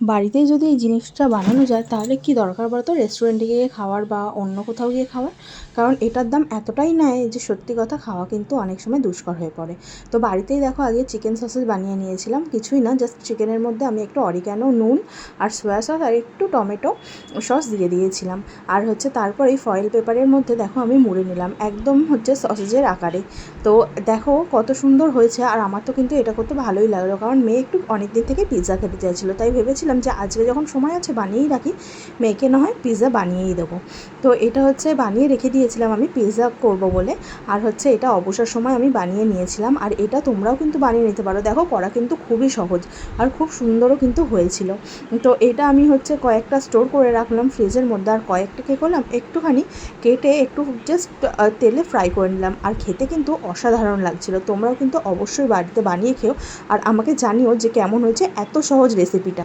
বাড়িতেই যদি এই জিনিসটা বানানো যায়, তাহলে কি দরকার বলো তো রেস্টুরেন্টে গিয়ে খাওয়ার বা অন্য কোথাও গিয়ে খাওয়ার? কারণ এটার দাম এতটাই নেয় যে সত্যি কথা খাওয়া কিন্তু অনেক সময় দুষ্কর হয়ে পড়ে। তো বাড়িতেই দেখো, আগে চিকেন সসেজ বানিয়ে নিয়েছিলাম। কিছুই না জাস্ট চিকেনের মধ্যে আমি একটু অরিগ্যানো নুন আর সোয়া সস আর একটু টমেটো সস দিয়ে দিয়েছিলাম। আর হচ্ছে তারপর এই ফয়েল পেপারের মধ্যে দেখো, আমি মুড়ে নিলাম। একদম হচ্ছে সসেজের আকারে। তো দেখো কত সুন্দর হয়েছে। আর আমার তো কিন্তু এটা করতে ভালোই লাগল। কারণ মেয়ে একটু অনেক দিন থেকে পিৎজা খেতে চাইছিলো, তাই ভেবেছিলাম যে আজকে যখন সময় আছে বানিয়েই রাখি, মেয়েকে না হয় পিৎজা বানিয়েই দেবো। তো এটা হচ্ছে বানিয়ে রেখে দিয়েছিলাম আমি পিৎজা করব বলে। আর হচ্ছে এটা অবসর সময় আমি বানিয়ে নিয়েছিলাম। আর এটা তোমরাও কিন্তু বানিয়ে নিতে পারো। দেখো, করা কিন্তু খুবই সহজ আর খুব সুন্দরও কিন্তু হয়েছিল। তো এটা আমি হচ্ছে কয়েকটা স্টোর করে রাখলাম ফ্রিজের মধ্যে। আর কয়েকটা কী করলাম, একটুখানি কেটে একটু জাস্ট তেলে ফ্রাই করে নিলাম। আর খেতে কিন্তু অসাধারণ লাগছিল। তোমরাও কিন্তু অবশ্যই বাড়িতে বানিয়ে খেও। আর আমাকে জানিও যে কেমন হয়েছে এত সহজ রেসিপিটা